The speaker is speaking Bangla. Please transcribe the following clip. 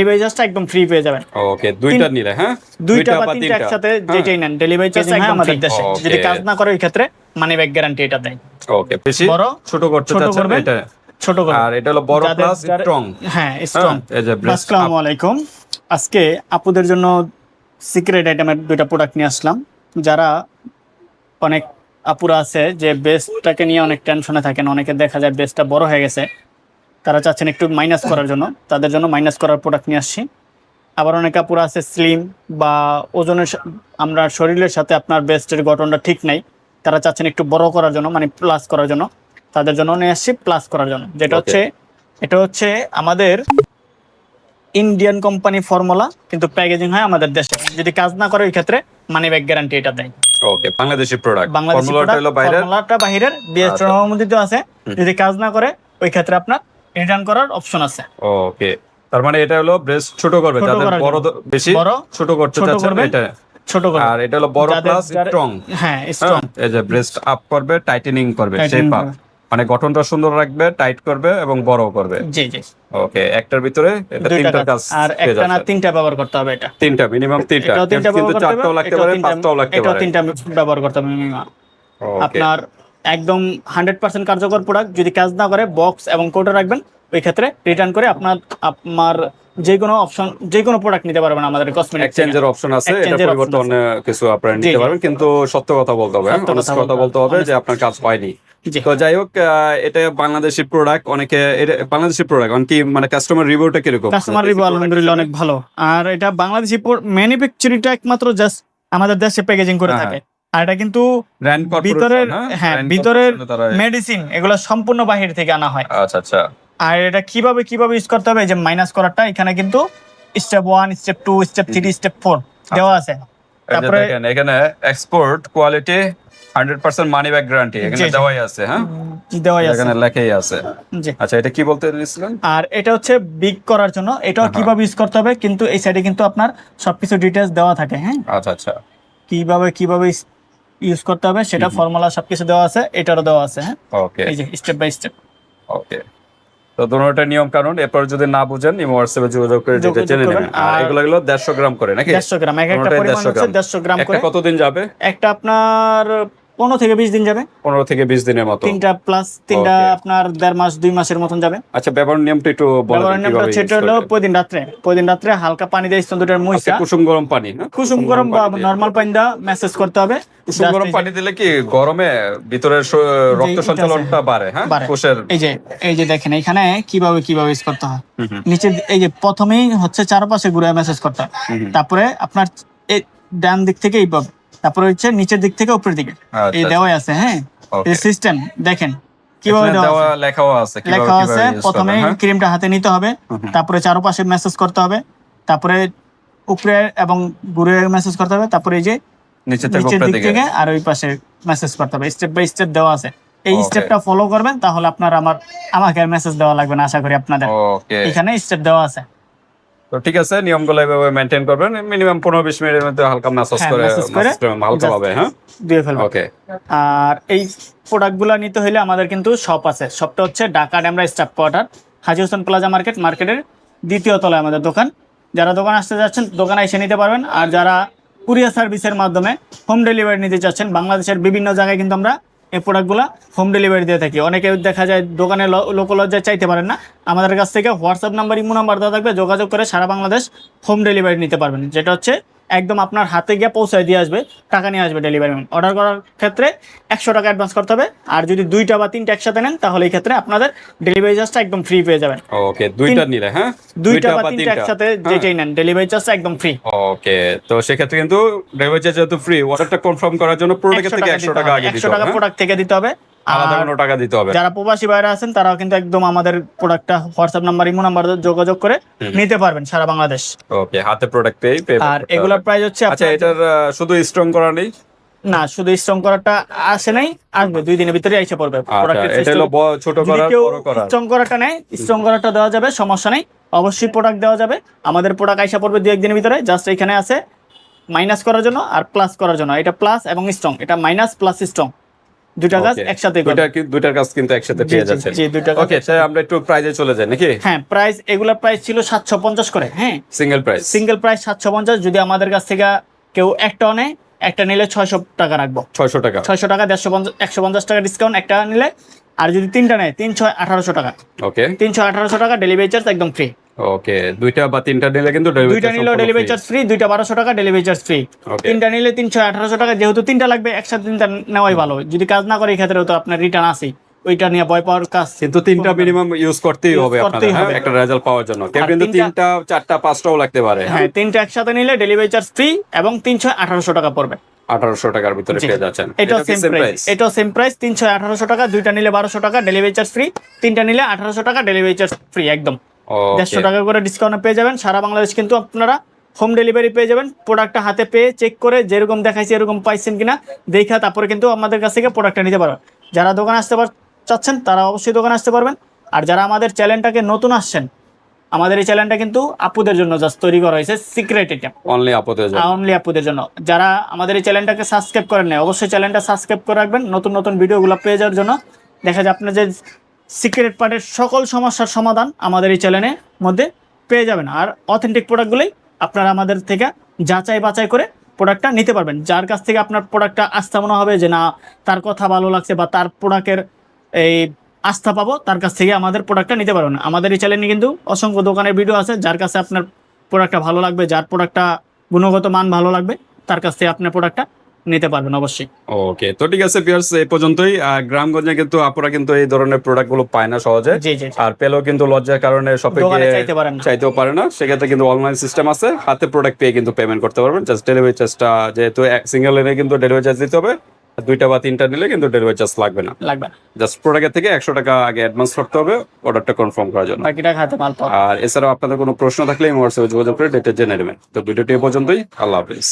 ডেলিভারি চার্জটা একদম ফ্রি পেয়ে যাবেন। ওকে দুইটা নিলে হ্যাঁ? দুইটা বা তিনটা একসাথে হ্যাঁ। যেটাই নেন ডেলিভারি চার্জ একদম আমাদের দেশে। যদি কাজ না করে ওই ক্ষেত্রে মানি ব্যাক গ্যারান্টি এটা দেয়। ওকে বেশি? বড়, ছোট করতে চাচ্ছেন? এটা ছোট করে আর এটা হলো বড় প্লাস স্ট্রং হ্যাঁ স্ট্রং এই যে breast আসসালামু আলাইকুম। আজকে আপুদের জন্য সিক্রেট আইটেমের দুইটা প্রোডাক্ট নিয়ে আসলাম। যারা অনেক আপুরা আছে যে বেস্টটাকে নিয়ে অনেক টেনশনে থাকেন অনেকে দেখা যায় বেস্টটা বড় হয়ে গেছে। তারা চাচ্ছেন একটু মাইনাস করার জন্য। তাদের জন্য মাইনাস করার প্রোডাক্ট নিয়ে আসছি। আবার অনেক আপুরা আছে স্লিম বা ওজনের আমরা শরীরের সাথে আপনার বেস্টের গঠনটা ঠিক নাই। তারা চাচ্ছেন একটু বড় করার জন্য মানে প্লাস করার জন্য। তাদের জন্য নিয়ে আসছি প্লাস করার জন্য। যেটা হচ্ছে এটা হচ্ছে আমাদের ইন্ডিয়ান কোম্পানি ফর্মুলা কিন্তু প্যাকেজিং হয় আমাদের দেশে। যদি কাজ না করে ওই ক্ষেত্রে মানি ব্যাক গ্যারান্টি এটা দেয়। ওকে বাংলাদেশি প্রোডাক্ট বাংলাদেশি ফর্মুলাটা হলো বাইরের? ফর্মুলাটা বাইরের বিএস। অনুমোদিত আছে। যদি কাজ না করে ওই ক্ষেত্রে আপনার রিটার্ন করার অপশন আছে। ওকে তার মানে এটা হলো ব্রেস্ট ছোট করবে যাদের বড় বেশি ছোট করতে চাচ্ছেন এটা। ছোট করে আর এটা হলো বড় প্লাস স্ট্রং হ্যাঁ স্ট্রং এই যে ব্রেস্ট আপ করবে টাইটেনিং করবে শেপ আপ মানে গঠনটা সুন্দর রাখবে টাইট করবে এবং বড় করবে। জি জি। ওকে একটার ভিতরে এটা তিনটা কাজ। আর একটা না তিনটা ব্যবহার করতে হবে এটা। তিনটা মিনিমাম তিনটা। কিন্তু চারটাও লাগতে পারে পাঁচটাও লাগতে পারে। তিনটা ব্যবহার করতে হবে। ওকে আপনার একদম হান্ড্রেড পার্সেন্ট কার্যকর প্রোডাক্ট যদি কাজ না করে বক্স এবং কোডে রাখবেন ওই ক্ষেত্রে রিটার্ন করে আপনার আপনার যে কোনো অপশন যে কোনো প্রোডাক্ট নিতে পারবেন আমাদের কসমেটিক এক্সচেঞ্জের অপশন আছে এটা Exchange এর পরিবর্তে option অন্য কিছু আপনারা নিতে পারবেন কিন্তু সত্য কথা বলতে হবে সত্য কথা বলতে হবে। যে আপনার কাজ হয়নি। তো যাই হোক এটা বাংলাদেশি প্রোডাক্ট অনেকে এটা বাংলাদেশি প্রোডাক্ট অনেকি মানে কাস্টমার রিভিউটা কীরকম? কাস্টমার রিভিউ আলহামদুলিল্লাহ অনেক ভালো। আর এটা বাংলাদেশি ম্যানুফ্যাকচারিংটা একমাত্র জাস্ট আমাদের দেশে প্যাকেজিং করে হ্যাঁ, থাকে। আর এটা কিন্তু ভিতরের হ্যাঁ? ভিতরের মেডিসিন এগুলো সম্পূর্ণ বাহির থেকে আনা হয়। আচ্ছা আচ্ছা। আর এটা কীভাবে কীভাবে ইউজ করতে হবে? যে মাইনাস করারটা এখানে কিন্তু step one step two step three step four দেওয়া আছে। তারপরে এখানে export quality hundred percent money back guarantee এখানে। দেওয়াই আছে হ্যাঁ? দেওয়াই আছে। এখানে লেখাই আছে। আচ্ছা এটা কি বলতে দিয়েছিলেন আর এটা হচ্ছে বিগ করার জন্য এটাও আহা। কীভাবে ইউজ করতে হবে? কিন্তু এই সাইডে কিন্তু আপনার সবকিছু ডিটেলস দেওয়া থাকে হ্যাঁ? আচ্ছা আচ্ছা। কীভাবে কীভাবে ইউজ করতে হবে সেটা ফর্মুলা সবকিছু দেওয়া আছে এটারও দেওয়া আছে হ্যাঁ? ওকে এই যে স্টেপ বাই স্টেপ ওকে তো দুটোটা নিয়ম কানুন এরপর যদি না বুঝেন ইমো হোয়াটসঅ্যাপে যোগাযোগ করে যেটা জেনে নেবেন। আর এগুলো গুলো দেড়শো গ্রাম করে নাকি? দেড়শো গ্রাম এক একটা পরিমাণ 150 হচ্ছে গ্রাম। দেড়শো গ্রাম একটা করে। কতদিন যাবে? একটা আপনার পনেরো থেকে বিশ দিন যাবে। পনেরো থেকে বিশ দিনের মতো। তিনটা প্লাস তিনটা আপনার দেড় মাস দুই মাসের মতন যাবে। আচ্ছা ব্যবহার নিয়মটা একটু বলে ব্যবহারের নিয়মটা হচ্ছে এটা হলো প্রতিদিন রাত্রে। প্রতিদিন রাত্রে হালকা পানি দিয়ে স্তন দুটার মুইসা কুসুম গরম পানি হ্যাঁ? কুসুম গরম বা নর্মাল পানি দা মেসেজ করতে হবে। কুসুম গরম পানি দিলে কি গরমে ভিতরের রক্ত সঞ্চালনটা বাড়ে হ্যাঁ? কোষের এই যে এই যে দেখেন এখানে কীভাবে কীভাবে ইউজ করতে হয়। নিচে এই যে প্রথমেই হচ্ছে চারপাশে ঘুরে মেসেজ করতে হয়। তারপরে আপনার এই ডান দিক থেকে এইভাবে তারপরে হচ্ছে নিচের দিক থেকে উপরের দিকে। এই আচ্ছা, দেওয়াই আছে হ্যাঁ? এই সিস্টেম দেখেন কীভাবে দেওয়া লেখাও আছে লেখা আছে প্রথমে হ্যাঁ? ক্রিমটা হাতে নিতে হবে। তারপরে চারপাশে মেসেজ করতে হবে তারপরে উপরে এবং ঘুরে মেসেজ করতে হবে তারপরে এই যে নিচে নিচের দিক থেকে আর ওই পাশে মেসেজ করতে হবে স্টেপ বাই স্টেপ দেওয়া আছে। এই. স্টেপটা ফলো করবেন তাহলে আপনার আমার আমাকে মেসেজ দেওয়া লাগবে না আশা করি আপনাদের। এখানে স্টেপ দেওয়া আছে। তো ঠিক আছে নিয়মগুলো এভাবে মেনটেন করবেন। মিনিমাম পনেরো বিশ মিনিটের মধ্যে হালকা ম্যাসাজ করে হালকা ভাবে হ্যাঁ? দিয়ে ফেলব ওকে আর এই প্রোডাক্টগুলো নিতে হলে আমাদের কিন্তু শপ আছে। শপটা হচ্ছে Dhaka Demra staff quarter Haji Hossain plaza market মার্কেটের দ্বিতীয় তলায় আমাদের দোকান। যারা দোকান আসতে যাচ্ছেন দোকানে এসে নিতে পারবেন। আর যারা কুরিয়ার সার্ভিসের মাধ্যমে হোম ডেলিভারি নিতে চাচ্ছেন বাংলাদেশের বিভিন্ন জায়গায় কিন্তু আমরা এই প্রোডাক্টগুলো হোম ডেলিভারি দিয়ে থাকি। অনেকে দেখা যায় দোকানে লোকলজ্জায় চাইতে পারেন না। আমাদের কাছ থেকে হোয়াটসঅ্যাপ নাম্বার ইমো নাম্বার দেওয়া থাকবে। যোগাযোগ করে সারা বাংলাদেশ হোম ডেলিভারি নিতে পারবেন। যেটা হচ্ছে একদম আপনার হাতে গিয়ে পৌঁছায় দিয়ে আসবে টাকা নিয়ে আসবে ডেলিভারি ম্যান অর্ডার করার ক্ষেত্রে একশো টাকা অ্যাডভান্স করতে হবে। আর যদি দুইটা বা তিনটা একসাথে নেন তাহলে এই ক্ষেত্রে আপনাদের ডেলিভারি চার্জটা একদম ফ্রি পেয়ে যাবেন। ওকে দুইটা নিলে হ্যাঁ? দুইটা বা তিনটা একসাথে যেটাই নেন ডেলিভারি চার্জটা একদম ফ্রি ওকে তো সেক্ষেত্রে কিন্তু ডেলিভারি চার্জ যেহেতু ফ্রি অর্ডারটা কনফার্ম করার জন্য প্রোডাক্ট থেকে একশো টাকা আগে দিতে একশো টাকা হবে হ্যাঁ? প্রোডাক্ট থেকে দিতে হবে। আলাদা কোনো টাকা দিতে হবে যারা প্রবাসী বাইরে আছেন তারাও কিন্তু একদম আমাদের প্রোডাক্টটা হোয়াটসঅ্যাপ নাম্বার ইমো নাম্বার যোগাযোগ করে নিতে পারবেন সারা বাংলাদেশ। ওকে হাতে প্রোডাক্ট পেয়ে আর এগুলোর প্রাইস হচ্ছে আচ্ছা এটার শুধু স্ট্রং করা নেই? না শুধু স্ট্রং করাটা আসে নাই আসবে দুই দিনের ভিতরে এসে পড়বে। আচ্ছা ছোট স্ট্রং করাটা নেই স্ট্রং করাটা দেওয়া যাবে সমস্যা নেই। অবশ্যই প্রোডাক্ট দেওয়া যাবে। আমাদের প্রোডাক্ট আইসা পড়বে দু একদিনের ভিতরে জাস্ট এখানে আছে মাইনাস করার জন্য আর প্লাস করার জন্য। এটা প্লাস এবং স্ট্রং এটা মাইনাস প্লাস স্ট্রং দুইটা কাজ একসাথে দুইটা কি দুইটার কাজ কিন্তু একসাথে পেয়ে যাচ্ছেন। জি কাজ ওকে তাই আমরা একটু প্রাইজে চলে যাই নাকি? হ্যাঁ প্রাইস এগুলোর প্রাইস ছিল সাতশো পঞ্চাশ করে হ্যাঁ। সিঙ্গেল প্রাইস সিঙ্গেল প্রাইস সাতশো পঞ্চাশ যদি আমাদের কাছ থেকে কেউ একটা নেয় একটা নিলে ছয়শো টাকা রাখব। ছয়শো টাকা। ছয়শো টাকা দেড়শো পঞ্চাশ একশো পঞ্চাশ টাকা ডিসকাউন্ট একটা নিলে আর যদি তিনটা নেয় তিনশো আঠারোশো টাকা। ওকে তিনশো আঠারোশো টাকা ডেলিভারি চার্জ একদম ফ্রি ওকে দুইটা বা তিনটা নিলে কিন্তু দুইটা নিলেও ডেলিভারি চার্জ ফ্রি দুইটা বারোশো টাকা ডেলিভারি চার্জ ফ্রি তিনটা নিলে তিনশো আঠারোশো টাকা যেহেতু তিনটা লাগবে একসাথে তিনটা নেওয়াই ভালো। যদি কাজ না করে এই ক্ষেত্রে তো আপনার রিটার্ন আসেই ওইটা নিয়ে ভয় পাওয়ার কাজ কিন্তু তিনটা মিনিমাম ইউজ করতেই হবে আপনাদের হ্যাঁ। একটা রেজাল্ট পাওয়ার জন্য। কেউ কিন্তু তিনটা- চারটা পাঁচটাও লাগতে পারে হ্যাঁ? তিনটা একসাথে নিলে ডেলিভারি চার্জ ফ্রি এবং তিনশো আঠারোশো টাকা পড়বে। আঠারোশো টাকার ভিতরে। পেয়ে যাচ্ছেন। এটাও সেম প্রাইস? এটাও সেম প্রাইস তিনশো আঠারোশো টাকা দুইটা নিলে বারোশো টাকা ডেলিভারি চার্জ ফ্রি তিনটা নিলে আঠারোশো টাকা ডেলিভারি চার্জ ফ্রি একদম. দেড়শো টাকা করে ডিসকাউন্ট পেয়ে যাবেন। সারা বাংলাদেশ কিন্তু আপনারা হোম ডেলিভারি পেয়ে যাবেন। প্রোডাক্টটা হাতে পেয়ে চেক করে যেরকম দেখাইছি এরকম পাইছেন কিনা দেখা তারপরে কিন্তু আমাদের কাছ থেকে প্রোডাক্টটা নিতে পারবেন। যারা দোকানে আসতে পার চাচ্ছেন তারা অবশ্যই দোকানে আসতে পারবেন। আর যারা আমাদের চ্যানেলটাকে নতুন আসছেন আমাদের এই চ্যানেলটা কিন্তু আপুদের জন্য জাস্ট তৈরি করা হয়েছে সিক্রেট এটা অনলি আপদের জন্য। অনলি আপুদের জন্য। যারা আমাদের এই চ্যানেলটাকে সাবস্ক্রাইব করেন না অবশ্যই চ্যানেলটা সাবস্ক্রাইব করে রাখবেন। নতুন নতুন ভিডিওগুলো পেয়ে যাওয়ার জন্য। দেখা যায় আপনার যে সিক্রেট পার্টের সকল সমস্যার সমাধান আমাদের এই চ্যানেলের মধ্যে পেয়ে যাবেন। আর অথেন্টিক প্রোডাক্টগুলোই আপনারা আমাদের থেকে যাচাই বাছাই করে প্রোডাক্টটা নিতে পারবেন। যার কাছ থেকে আপনার প্রোডাক্টটা আস্থা মনে হবে যে না, তার কথা ভালো লাগছে বা তার প্রোডাক্টের এই আস্থা পাবো, তার কাছ থেকে আমাদের প্রোডাক্টটা নিতে পারবেন। আমাদের এই চ্যানেলে কিন্তু অসংখ্য দোকানের ভিডিও আছে, যার কাছে আপনার প্রোডাক্টটা ভালো লাগবে, যার প্রোডাক্টটা গুণগত মান ভালো লাগবে, তার কাছ থেকে আপনার প্রোডাক্টটা নিতে পারবেন অবশ্যই। ওকে তো ঠিক আছে পিয়ার্স এই পর্যন্তই। গ্রামগঞ্জে কিন্তু আপনারা কিন্তু এই ধরনের প্রোডাক্টগুলো পায় না সহজে। আর পেলেও কিন্তু লজ্জার কারণে শপে গিয়ে চাইতে পারেন না। চাইতেও পারে না। সেক্ষেত্রে কিন্তু অনলাইন সিস্টেম আছে। হাতে প্রোডাক্ট পেয়ে কিন্তু পেমেন্ট করতে পারবেন। জাস্ট ডেলিভারি চার্জটা যেহেতু সিঙ্গেল লেনে কিন্তু ডেলিভারি চার্জ দিতে হবে। দুইটা বা তিনটা নিলে কিন্তু ডেলিভারি চার্জ লাগবে না। লাগবে জাস্ট প্রোডাক্টের থেকে একশো টাকা আগে অ্যাডভান্স করতে হবে অর্ডারটা কনফার্ম করার জন্য। মাল আর এছাড়াও আপনাদের কোনো প্রশ্ন থাকলে হোয়াটসঅ্যাপে যোগাযোগ করে ডেটা জেনে নেবেন। তো ভিডিওটি এ পর্যন্তই। আল্লাহ হাফিজ।